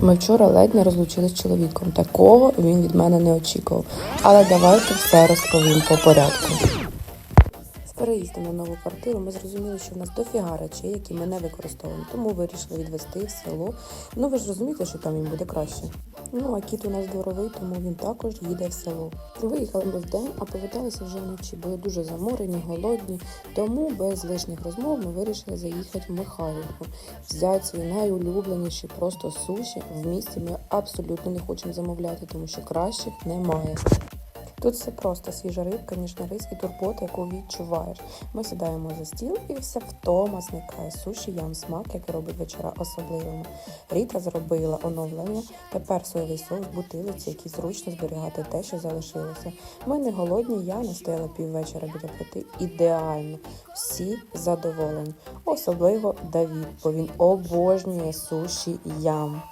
Ми вчора ледь не розлучились з чоловіком. Такого він від мене не очікував. Але давайте все розповім по порядку. З переїздом на нову квартиру ми зрозуміли, що в нас дофіга речей, які ми не використовуємо. Тому вирішили відвести в село. Ну ви ж розумієте, що там їм буде краще. Ну а кіт у нас дворовий, тому він також їде в село. Виїхали ми вдень, а поверталися вже вночі. Були дуже заморені, голодні. Тому без лишніх розмов ми вирішили заїхати в Михайлівку, взяти свої найулюбленіші просто суші. В місті ми абсолютно не хочемо замовляти, тому що кращих немає. Тут все просто свіжа рибка, ніжна рис і турбота, яку відчуваєш. Ми сідаємо за стіл і вся втома зникає. Суші ям смак, який робить вечора особливими. Ріта зробила оновлення, тепер соєвий соус, бутилиці, які зручно зберігати те, що залишилося. Ми не голодні, я не стояла піввечора біля плити. Ідеально. Всі задоволені. Особливо Давід, бо він обожнює суші ям.